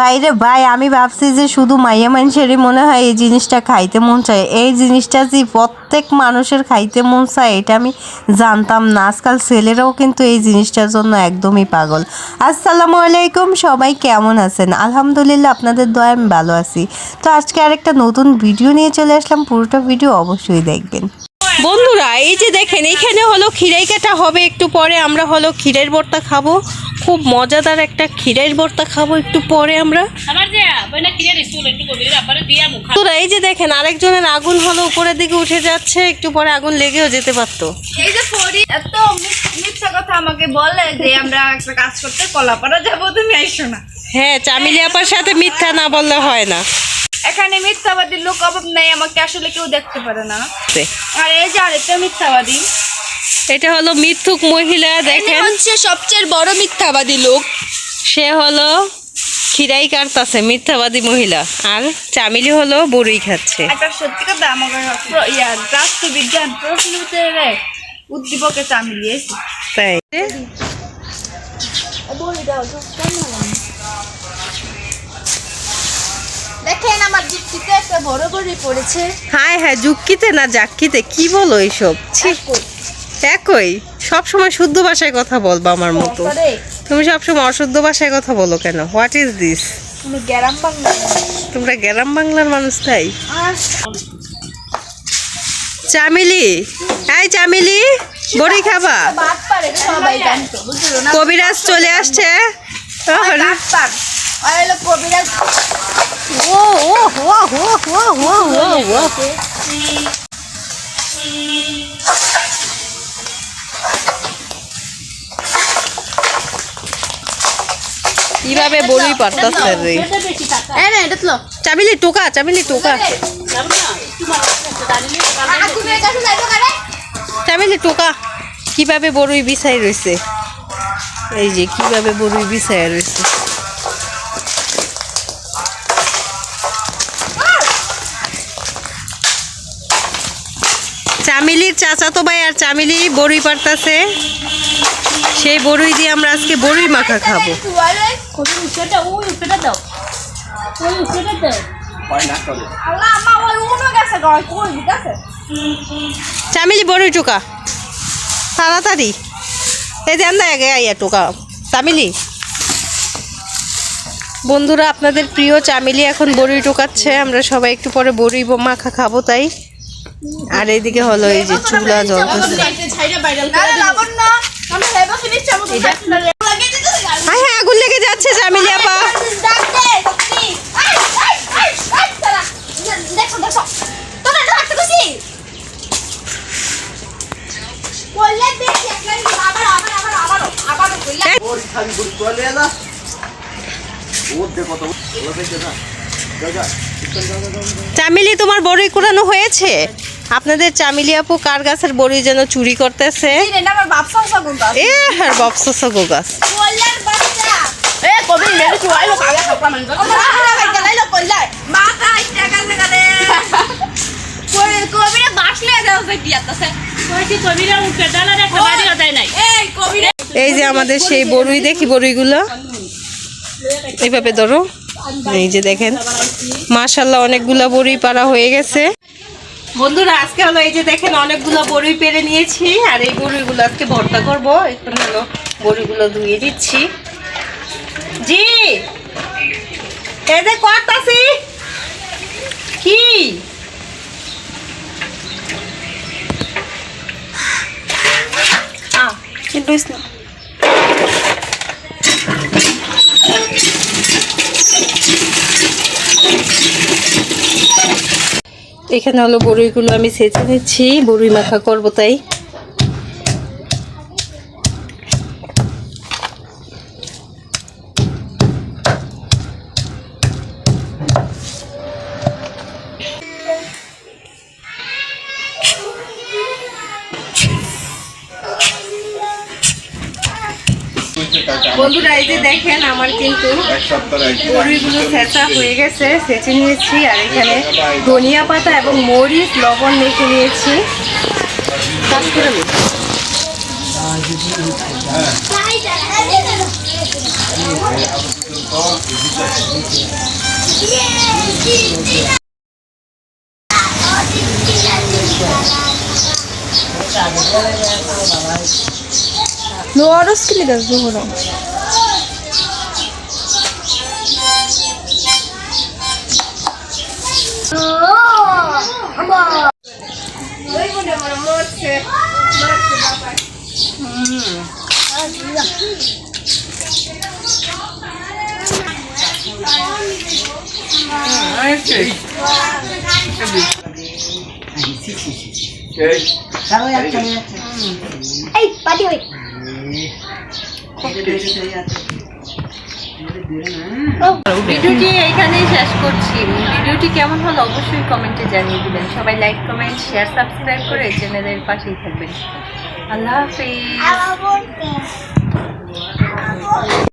বাইরে, ভাই, আমি ভাবছি যে শুধু মাইয়া মানুষেরই মনে হয় এই জিনিসটা খাইতে মন চায়। এই জিনিসটা যে প্রত্যেক মানুষের খাইতে মন চায়, এটা আমি জানতাম না। আজকাল ছেলেরাও কিন্তু এই জিনিসটার জন্য একদমই পাগল। আসসালামু আলাইকুম, সবাই কেমন আছেন? আলহামদুলিল্লাহ, আপনাদের দয়া আমি ভালো আছি। তো আজকে আরেকটা নতুন ভিডিও নিয়ে চলে আসলাম। পুরোটা ভিডিও অবশ্যই দেখবেন। বন্ধুরা, এই যে দেখেন, এখানে হলো খিরাই কাটা হবে, একটু পরে আমরা হলো ক্ষীরের ভর্তা খাব। খুব মজাদার একটা ক্ষীরের ভর্তা খাব একটু পরে আমরা। আমার যে বইনা কিনে দিছিল একটু গভীর ব্যাপারে দিয়া মুখা। তো এই যে দেখেন আরেকজনের আগুন হলো উপরের দিকে উঠে যাচ্ছে একটু পরে আগুন লেগেও যেতে পারতো। এই যে পরি এত মিথ্যা কথা আমাকে বলে যে আমরা একটা কাজ করতে কলাপাড়া যাব তুমি আইসো না। হ্যাঁ চামিলি আপার সাথে মিথ্যা না বললে হয় না। এখানে মিথ্যাবাদী লোক অভাব নাই আমাকে আসলে কেউ দেখতে পারে না। আর এই যে আরেকটা মিথ্যাবাদী এটা হলো মিথ্যুক মহিলা দেখেন। হচ্ছে সবচেয়ে বড় মিথ্যাবাদী লোক। সে হলো খিরাই কাটতাছে মিথ্যাবাদী মহিলা। আর চামিলি হলো বড়ি খাচ্ছে। একটা সত্যি কথা ইয়া রাষ্ট্রবিজ্ঞান প্রশ্ন উদ্দীপকে চামি দিয়েছি তাই। দেখেন আমার যুক্তিতে একটা বড় বড়ি পড়েছে। হ্যাঁ হ্যাঁ যুক্তিতে না জাক্কিতে কি বলো এইসব? ছি। একই। সব সময় শুদ্ধ ভাষায় কথা বলবা আমার মতো। তুমি সবসময় অশুদ্ধ ভাষায় কথা বলো কেন? হোয়াট ইজ দিস আমি গ্রাম বাংলা। তোমরা গ্রাম বাংলার মানুষ তাই? চামিলি? এই চামিলি বড়ি খাবা? বাদ পারে এটা সবাই জানতো বুঝলো না? কবিরাজ চলে আসছে। আর। বাদ পার আর হলো কবিরাজ। ও ও ও ও ও ও ও। কীভাবে বলি পারতাছে রে। চাবিলি টোকা চাবিলি টোকা। চাবিলি টোকা কীভাবে বড়ই বিছাই রয়েছে এই যে কীভাবে বড়ই বিছাই রয়েছে চামিলির চাচাতো ভাই আর চামিলি বড়ই পারতাছে। সেই বড়ুই দিয়ে আমরা আজকে বড়ুই মাখা খাব। উঠেটা ওই উঠেটা দাও। ওই উঠেটা দাও চামিলি বড়ই টোকা। তাড়াতাড়ি। এই দেন না আগে আইয়া টোকা। চামিলি বন্ধুরা আপনাদের প্রিয় চামিলি এখন বড়ি টোকাচ্ছে। আমরা সবাই একটু পরে বড়ি ব- মাখা খাব তাই? আর এইদিকে হলো এই যে চুলা জ্বলতেছে। খাবি এলা ওর দেখে না চামেলি তোমার বড়ি কুড়ানো হয়েছে? আপনাদের চামেলি আপু কার গাছের বড়ি যেন চুরি করতেছে? এই যে আমাদের সেই বড়ই, দেখি বড়ইগুলো? এইভাবে ধরো। এই যে দেখেন মাশাল্লাহ অনেকগুলো বড়ি পাড়া হয়ে গেছে। বন্ধুরা, আজকে হলো এই যে দেখেন, অনেকগুলো বড়ি পেরে নিয়েছি, আর এই বড়িগুলো আজকে ভর্তা করব। এখন হলো বড়িগুলো ধুয়ে দিচ্ছি। জি! এই যে করতাছি। কি? কিন্তু এখানে হলো বড়িগুলো আমি সেচে নিচ্ছি বড়ি মাখা করব তাই। বন্ধুরা, এই যে দেখেন আমার কিন্তু সপ্তাহ ছেঁচা হয়ে গেছে, সেচে নিয়েছি, আর এখানে ধনিয়া পাতা এবং মরিচ, লবণ মেখে নিয়েছি। Doğru skilidir doğru. এই পাটি হই ভিডিওটি এখানেই শেষ করছি। ভিডিওটি কেমন হলো অবশ্যই কমেন্টে জানিয়ে দিবেন। সবাই লাইক কমেন্ট শেয়ার সাবস্ক্রাইব করে চ্যানেলের পাশেই থাকবেন। আল্লাহ হাফিজ।